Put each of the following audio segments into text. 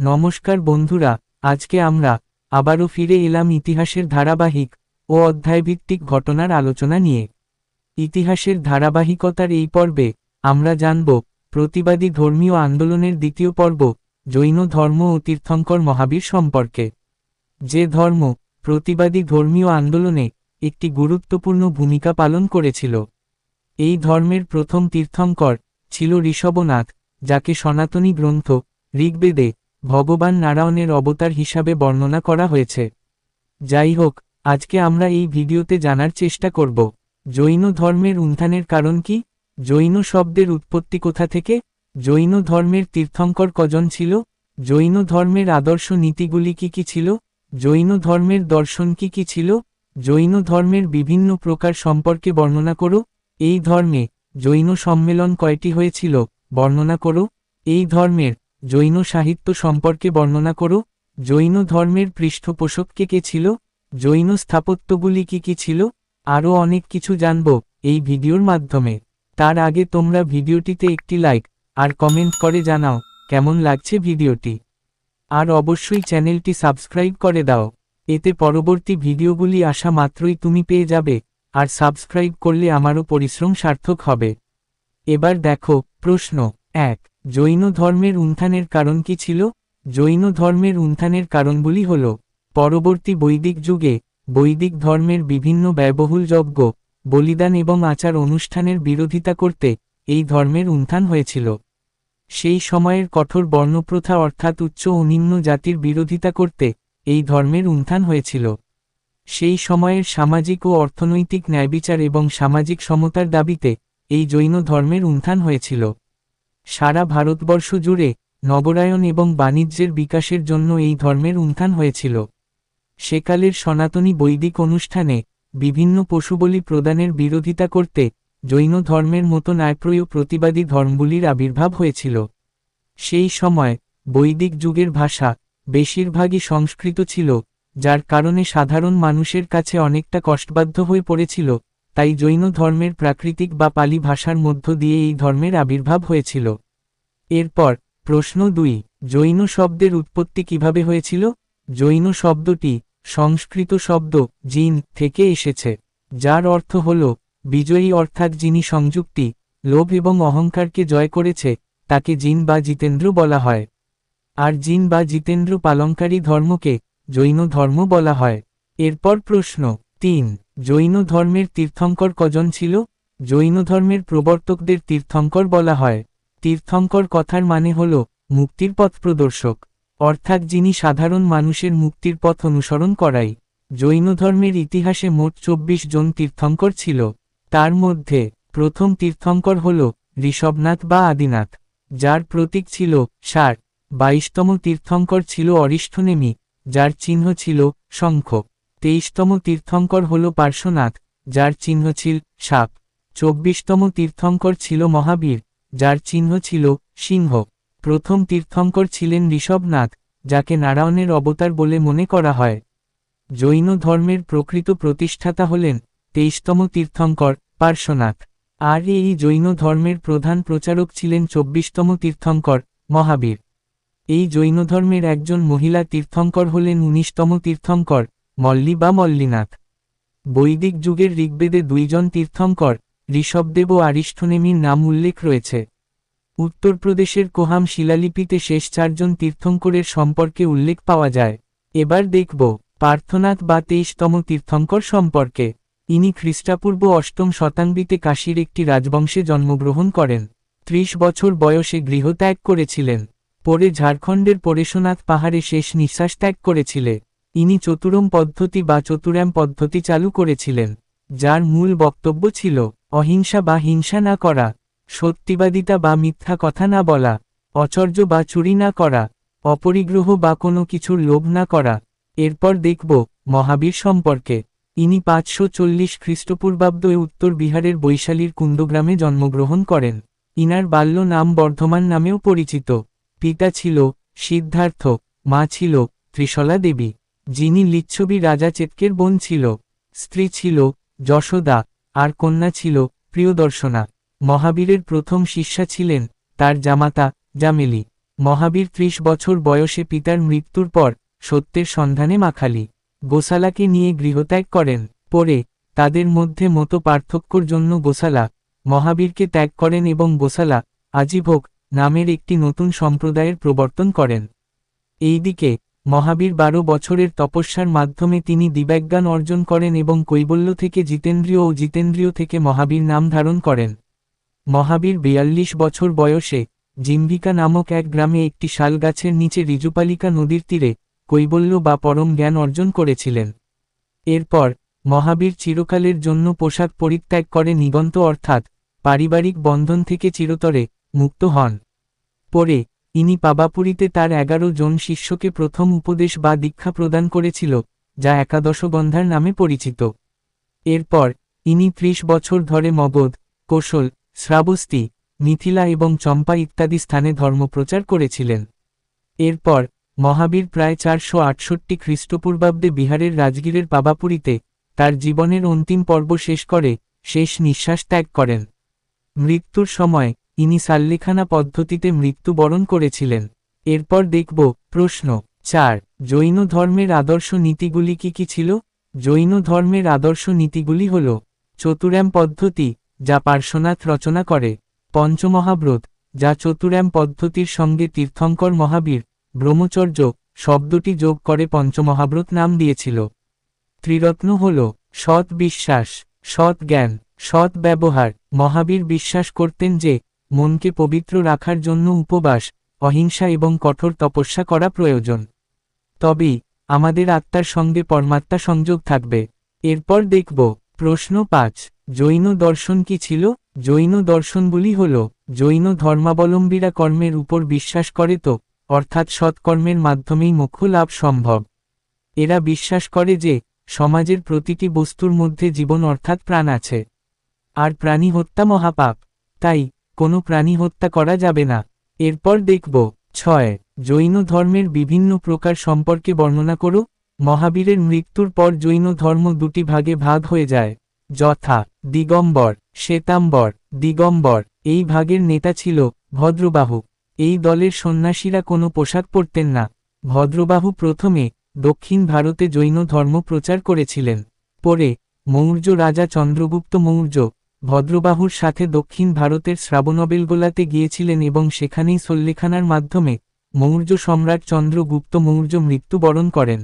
নমস্কার বন্ধুরা, আজকে আমরা আবারও ফিরে এলাম ইতিহাসের ধারাবাহিক ও অধ্যায়ভিত্তিক ঘটনার আলোচনা নিয়ে। ইতিহাসের ধারাবাহিকতার এই পর্বে আমরা জানব প্রতিবাদী ধর্মীয় আন্দোলনের দ্বিতীয় পর্ব, জৈন ধর্ম ও তীর্থঙ্কর মহাবীর সম্পর্কে। যে ধর্ম প্রতিবাদী ধর্মীয় আন্দোলনে একটি গুরুত্বপূর্ণ ভূমিকা পালন করেছিল। এই ধর্মের প্রথম তীর্থঙ্কর ছিল ঋষভনাথ, যাকে সনাতনী গ্রন্থ ঋগ্বেদে ভগবান নারায়ণের অবতার হিসাবে বর্ণনা করা হয়েছে। যাই হোক, আজকে আমরা এই ভিডিওতে জানার চেষ্টা করব, জৈন ধর্মের উত্থানের কারণ কি? জৈন শব্দের উৎপত্তি কোথা থেকে? জৈন ধর্মের তীর্থঙ্কর কজন ছিল? জৈন ধর্মের আদর্শ নীতিগুলি কি কি ছিল? জৈন ধর্মের দর্শন কি কি ছিল? জৈন ধর্মের বিভিন্ন প্রকার সম্পর্কে বর্ণনা করো। এই ধর্মে জৈন সম্মেলন কয়টি হয়েছিল? বর্ণনা করো। এই ধর্মের জৈন সাহিত্য সম্পর্কে বর্ণনা করো। জৈন ধর্মের পৃষ্ঠপোষক কে কে ছিল? জৈন স্থাপত্যগুলি কি কি ছিল? আরও অনেক কিছু জানব এই ভিডিওর মাধ্যমে। তার আগে তোমরা ভিডিওটিতে একটি লাইক আর কমেন্ট করে জানাও কেমন লাগছে ভিডিওটি। আর অবশ্যই চ্যানেলটি সাবস্ক্রাইব করে দাও। এতে পরবর্তী ভিডিওগুলি আসা মাত্রই তুমি পেয়ে যাবে আর সাবস্ক্রাইব করলে আমারও পরিশ্রম সার্থক হবে। এবার দেখো প্রশ্ন এক। জৈন ধর্মের উত্থানের কারণ কি ছিল? জৈন ধর্মের উত্থানের কারণগুলি হল, পরবর্তী বৈদিক যুগে, বৈদিক ধর্মের বিভিন্ন ব্যয়বহুল যজ্ঞ, বলিদান এবং আচার অনুষ্ঠানের বিরোধিতা করতে এই ধর্মের উত্থান হয়েছিল। সেই সময়ের কঠোর বর্ণপ্রথা অর্থাৎ উচ্চ ও নিম্ন জাতির বিরোধিতা করতে এই ধর্মের উত্থান হয়েছিল। সেই সময়ের সামাজিক ও অর্থনৈতিক ন্যায়বিচার এবং সামাজিক সমতার দাবিতে এই জৈন ধর্মের উত্থান হয়েছিল। সারা ভারতবর্ষ জুড়ে নগরায়ন এবং বাণিজ্যের বিকাশের জন্য এই ধর্মের উত্থান হয়েছিল। সেকালের সনাতনী বৈদিক অনুষ্ঠানে বিভিন্ন পশুবলি প্রদানের বিরোধিতা করতে জৈন ধর্মের মতো ন্যায়প্রয় প্রতিবাদী ধর্মগুলির আবির্ভাব হয়েছিল। সেই সময় বৈদিক যুগের ভাষা বেশিরভাগই সংস্কৃত ছিল, যার কারণে সাধারণ মানুষের কাছে অনেকটা কষ্টবাধ্য হয়ে পড়েছিল। তাই জৈন ধর্মের প্রাকৃতিক বা পালি ভাষার মধ্য দিয়ে এই ধর্মের আবির্ভাব হয়েছিল। এরপর, প্রশ্ন দুই, জৈন শব্দের উৎপত্তি কীভাবে হয়েছিল? জৈন শব্দটি সংস্কৃত শব্দ জিন থেকে এসেছে, যার অর্থ হল, বিজয়ী অর্থাৎ যিনি সংযুক্তি, লোভ এবং অহংকারকে জয় করেছে, তাকে জিন বা জিতেন্দ্র বলা হয়। আর জিন বা জিতেন্দ্র পালঙ্কারী ধর্মকে জৈন ধর্ম বলা হয়। এরপর প্রশ্ন তিন, জৈন ধর্মের তীর্থঙ্কর কজন ছিল? জৈন ধর্মের প্রবর্তকদের তীর্থঙ্কর বলা হয়। তীর্থঙ্কর কথার মানে হল, মুক্তির পথ প্রদর্শক। অর্থাৎ যিনি সাধারণ মানুষের মুক্তির পথ অনুসরণ করাই জৈন ধর্মের ইতিহাসে মোট চব্বিশ জন তীর্থঙ্কর ছিল। তার মধ্যে, প্রথম তীর্থঙ্কর হল, ঋষভনাথ বা আদিনাথ। যার প্রতীক ছিল, ষাট। বাইশতম তীর্থঙ্কর ছিল অরিষ্ঠনেমি যার চিহ্ন ছিল, শঙ্খ। তেইশতম তীর্থঙ্কর হল পার্শ্বনাথ, যার চিহ্ন ছিল সাপ। চব্বিশতম তীর্থঙ্কর ছিল মহাবীর, যার চিহ্ন ছিল সিংহ। প্রথম তীর্থঙ্কর ছিলেন ঋষভনাথ, যাকে নারায়ণের অবতার বলে মনে করা হয়। জৈন ধর্মের প্রকৃত প্রতিষ্ঠাতা হলেন তেইশতম তীর্থঙ্কর পার্শ্বনাথ। আর এই জৈন ধর্মের প্রধান প্রচারক ছিলেন চব্বিশতম তীর্থঙ্কর মহাবীর। এই জৈন ধর্মের একজন মহিলা তীর্থঙ্কর হলেন উনিশতম তীর্থঙ্কর মল্লী বা মল্লীনাথ। বৈদিক যুগের ঋগ্বেদে দুইজন তীর্থঙ্কর, ঋষভদেব ও আরিষ্ঠনেমির নাম উল্লেখ রয়েছে। উত্তরপ্রদেশের কোহাম শিলালিপিতে শেষ চারজন তীর্থঙ্করের সম্পর্কে উল্লেখ পাওয়া যায়। এবার দেখব, পার্থনাথ বা তেইশতম তীর্থঙ্কর সম্পর্কে। ইনি খ্রিস্টাপূর্ব অষ্টম শতাব্দীতে কাশীর একটি রাজবংশে জন্মগ্রহণ করেন। ত্রিশ বছর বয়সে গৃহত্যাগ করেছিলেন। পরে ঝাড়খণ্ডের পরেশনাথ পাহাড়ে শেষ নিঃশ্বাস ত্যাগ করেছিলে ইনি চতুরম পদ্ধতি বা চতুরাম পদ্ধতি চালু করেছিলেন, যার মূল বক্তব্য ছিল, অহিংসা বা হিংসা না করা, সত্যিবাদিতা বা মিথ্যা কথা না বলা, অচর্য বা চুরি না করা, অপরিগ্রহ বা কোনো কিছুর লোভ না করা। এরপর দেখব, মহাবীর সম্পর্কে। ইনি পাঁচশো চল্লিশ খ্রিস্টপূর্বাব্দে উত্তর বিহারের বৈশালীর কুন্দগ্রামে জন্মগ্রহণ করেন। ইনার বাল্য নাম বর্ধমান নামেও পরিচিত। পিতা ছিল সিদ্ধার্থ, মা ছিল ত্রিশলা দেবী। যিনি লিচ্ছবি রাজা চেতকের বোন ছিল, স্ত্রী ছিল, যশোদা, আর কন্যা ছিল, প্রিয়দর্শনা। মহাবীরের প্রথম শিষ্যা ছিলেন তার জামাতা জামেলি। মহাবীর ত্রিশ বছর বয়সে পিতার মৃত্যুর পর সত্যের সন্ধানে মাখালি। গোসালাকে নিয়ে গৃহত্যাগ করেন, পরে তাদের মধ্যে মতো পার্থক্যর জন্য গোসালা মহাবীরকে ত্যাগ করেন এবং গোসালা আজীভোগ নামের একটি নতুন সম্প্রদায়ের প্রবর্তন করেন। এইদিকে মহাবীর বারো বছরের তপস্যার মাধ্যমে তিনি দিব্যাজ্ঞান অর্জন করেন এবং কৈবল্য থেকে জিতেন্দ্রীয় ও জিতেন্দ্রীয় থেকে মহাবীর নাম ধারণ করেন। মহাবীর বিয়াল্লিশ বছর বয়সে জিম্বিকা নামক এক গ্রামে একটি শাল গাছের নিচে রিজুপালিকা নদীর তীরে কৈবল্য বা পরম জ্ঞান অর্জন করেছিলেন। এরপর মহাবীর চিরকালের জন্য পোশাক পরিত্যাগ করে নিগন্ত অর্থাৎ পারিবারিক বন্ধন থেকে চিরতরে মুক্ত হন। পরে ইনি পাবাপুরীতে তার এগারো জন শিষ্যকে প্রথম উপদেশ বা দীক্ষা প্রদান করেছিল, যা একাদশ একাদশগন্ধার নামে পরিচিত। এরপর, ইনি ত্রিশ বছর ধরে মগধ, কোশল, শ্রাবস্তি, মিথিলা এবং চম্পা ইত্যাদি স্থানে ধর্মপ্রচার করেছিলেন। এরপর, মহাবীর প্রায় চারশো আটষট্টি খ্রিস্টপূর্বাব্দে বিহারের রাজগীরের পাবাপুরীতে তার জীবনের অন্তিম পর্ব শেষ করে, শেষ নিঃশ্বাস ত্যাগ করেন। মৃত্যুর সময় ইনি সাল্লেখানা পদ্ধতিতে মৃত্যুবরণ করেছিলেন। এরপর দেখব, প্রশ্ন, চার, জৈন ধর্মের আদর্শ নীতিগুলি কি কি ছিল? জৈন ধর্মের আদর্শ নীতিগুলি হল, চতুর্যাম পদ্ধতি, যা পার্শ্বনাথ রচনা করে, পঞ্চমহাব্রত, যা চতুর্যাম পদ্ধতির সঙ্গে তীর্থঙ্কর মহাবীর, ব্রহ্মচর্য, শব্দটি যোগ করে পঞ্চমহাব্রত নাম দিয়েছিল। ত্রিরত্ন হল, সৎ বিশ্বাস, সৎ জ্ঞান, সৎ ব্যবহার, মহাবীর বিশ্বাস করতেন যে মনকে পবিত্র রাখার জন্য উপবাস, অহিংসা এবং কঠোর তপস্যা করা প্রয়োজন। তবেই আমাদের আত্মার সঙ্গে পরমাত্মা সংযোগ থাকবে। এরপর দেখব, প্রশ্ন পাঁচ, জৈন দর্শন কি ছিল? জৈন দর্শনগুলি হল, জৈন ধর্মাবলম্বীরা কর্মের উপর বিশ্বাস করে তো, অর্থাৎ সৎকর্মের মাধ্যমেই মোক্ষ লাভ সম্ভব। এরা বিশ্বাস করে যে, সমাজের প্রতিটি বস্তুর মধ্যে জীবন অর্থাৎ প্রাণ আছে। আর প্রাণী হত্যা মহাপাপ। তাই কোনো প্রাণী হত্যা করা যাবে না। এরপর দেখব। ছয়। জৈন ধর্মের বিভিন্ন প্রকার সম্পর্কে বর্ণনা করো। মহাবীরের মৃত্যুর পর জৈন ধর্ম দুটি ভাগে ভাগ হয়ে যায়। যথা। দিগম্বর। শ্বেতাম্বর। দিগম্বর। এই ভাগের নেতা ছিল ভদ্রবাহু। এই দলের সন্ন্যাসীরা কোনো পোশাক পরতেন না। ভদ্রবাহু প্রথমে দক্ষিণ ভারতে জৈন ধর্ম প্রচার করেছিলেন। পরে মৌর্য রাজা চন্দ্রগুপ্ত মৌর্য ভদ্রবাহুর সাথে দক্ষিণ ভারতের শ্রাবণবেলগোলাতে গিয়েছিলেন এবং সেখানেই সল্লেখানার মাধ্যমে মৌর্য সম্রাট চন্দ্রগুপ্ত মৌর্য মৃত্যুবরণ করেন।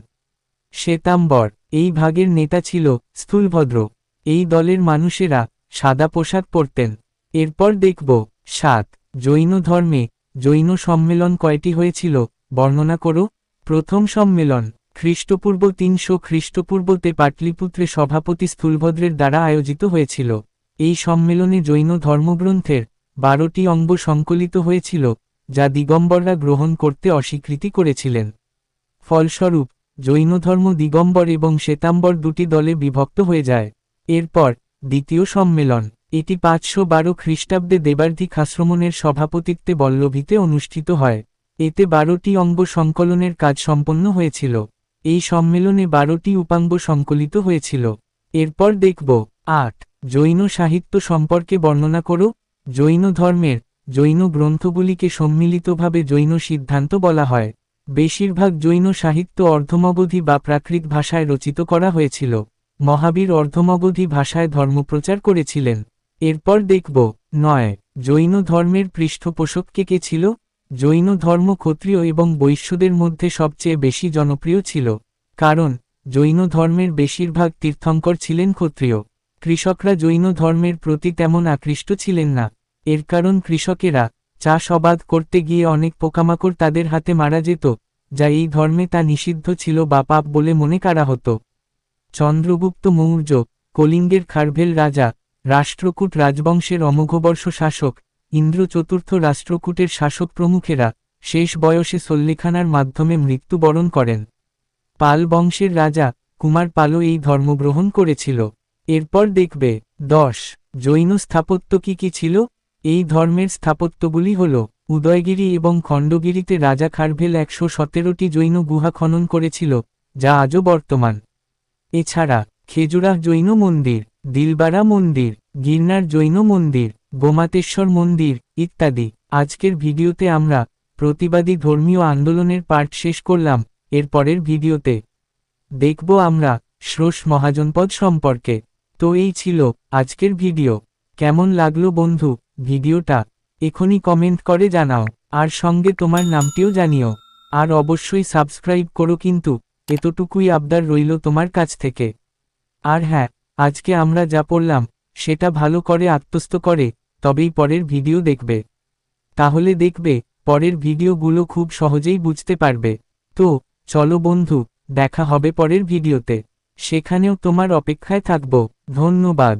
শ্বেতাম্বর, এই ভাগের নেতা ছিল স্থূলভদ্র। এই দলের মানুষেরা সাদা পোশাক পরতেন। এরপর দেখব, সাত, জৈন ধর্মে জৈন সম্মেলন কয়টি হয়েছিল, বর্ণনা করো। প্রথম সম্মেলন, খ্রিস্টপূর্ব তিনশো খ্রিস্টপূর্বতে পাটলিপুত্রে সভাপতি স্থূলভদ্রের দ্বারা আয়োজিত হয়েছিল। এই সম্মেলনে জৈন ধর্মগ্রন্থের বারোটি অঙ্গ সংকলিত হয়েছিল, যা দিগম্বররা গ্রহণ করতে অস্বীকৃতি করেছিলেন। ফলস্বরূপ, জৈন ধর্ম দিগম্বর এবং শ্বেতাম্বর দুটি দলে বিভক্ত হয়ে যায়। এরপর, দ্বিতীয় সম্মেলন, এটি পাঁচশো বারো খ্রিস্টাব্দে দেবার্ধিক আশ্রমণের সভাপতিত্বে বল্লভীতে অনুষ্ঠিত হয়। এতে বারোটি অঙ্গ সংকলনের কাজ সম্পন্ন হয়েছিল। এই সম্মেলনে বারোটি উপাঙ্গ সংকলিত হয়েছিল। এরপর দেখব, আট। জৈন সাহিত্য সম্পর্কে বর্ণনা করো, জৈন ধর্মের, জৈন গ্রন্থগুলিকে সম্মিলিতভাবে জৈন সিদ্ধান্ত বলা হয়। বেশিরভাগ জৈন সাহিত্য অর্ধমগধী বা প্রাকৃত ভাষায় রচিত করা হয়েছিল। মহাবীর অর্ধমগধী ভাষায় ধর্মপ্রচার করেছিলেন। এরপর দেখব, নয়, জৈন ধর্মের পৃষ্ঠপোষক কে কে ছিল? জৈন ধর্ম ক্ষত্রিয় এবং বৈশ্যদের মধ্যে সবচেয়ে বেশি জনপ্রিয় ছিল। কারণ, জৈন ধর্মের বেশিরভাগ তীর্থঙ্কর ছিলেন ক্ষত্রিয়। কৃষকরা জৈন ধর্মের প্রতি তেমন আকৃষ্ট ছিলেন না। এর কারণ কৃষকেরা চাষ অবাধ করতে গিয়ে অনেক পোকামাকড় তাদের হাতে মারা যেত, যা এই ধর্মে তা নিষিদ্ধ ছিল বা পাপ বলে মনে করা হতো। চন্দ্রগুপ্ত মৌর্য, কলিঙ্গের খারভেল রাজা, রাষ্ট্রকূট রাজবংশের অমোঘবর্ষ শাসক, ইন্দ্র চতুর্থ রাষ্ট্রকূটের শাসক প্রমুখেরা শেষ বয়সে সল্লিখানার মাধ্যমে মৃত্যুবরণ করেন। পাল বংশের রাজা কুমার পালও এই ধর্মগ্রহণ করেছিল। এরপর দেখবে, দশ, জৈন স্থাপত্য কি কি ছিল? এই ধর্মের স্থাপত্যগুলি হল, উদয়গিরি এবং খণ্ডগিরিতে রাজা খারভেল একশো সতেরোটি জৈন গুহা খনন করেছিল, যা আজও বর্তমান। এছাড়া, খেজুরাহ জৈন মন্দির, দিলবারা মন্দির, গির্নার জৈন মন্দির, গোমাতেশ্বর মন্দির ইত্যাদি। আজকের ভিডিওতে আমরা প্রতিবাদী ধর্মীয় আন্দোলনের পাঠ শেষ করলাম এর পরের ভিডিওতে দেখব আমরা শ্রোষ মহাজনপদ সম্পর্কে। তো এই ছিল আজকের ভিডিও। কেমন লাগল বন্ধু ভিডিওটা? এখনই কমেন্ট করে জানাও। আর সঙ্গে তোমার নামটিও জানিও। আর অবশ্যই সাবস্ক্রাইব করো কিন্তু, এতটুকুই আবদার রইল তোমার কাছ থেকে। আর হ্যাঁ আজকে আমরা যা পড়লাম, সেটা ভালো করে আত্মস্থ করে, তবেই পরের ভিডিও দেখবে। তাহলে দেখবে, পরের ভিডিওগুলো খুব সহজেই বুঝতে পারবে। তো, চলো বন্ধু, দেখা হবে পরের ভিডিওতে। সেখানেও তোমার অপেক্ষায় থাকব। ধন্যবাদ।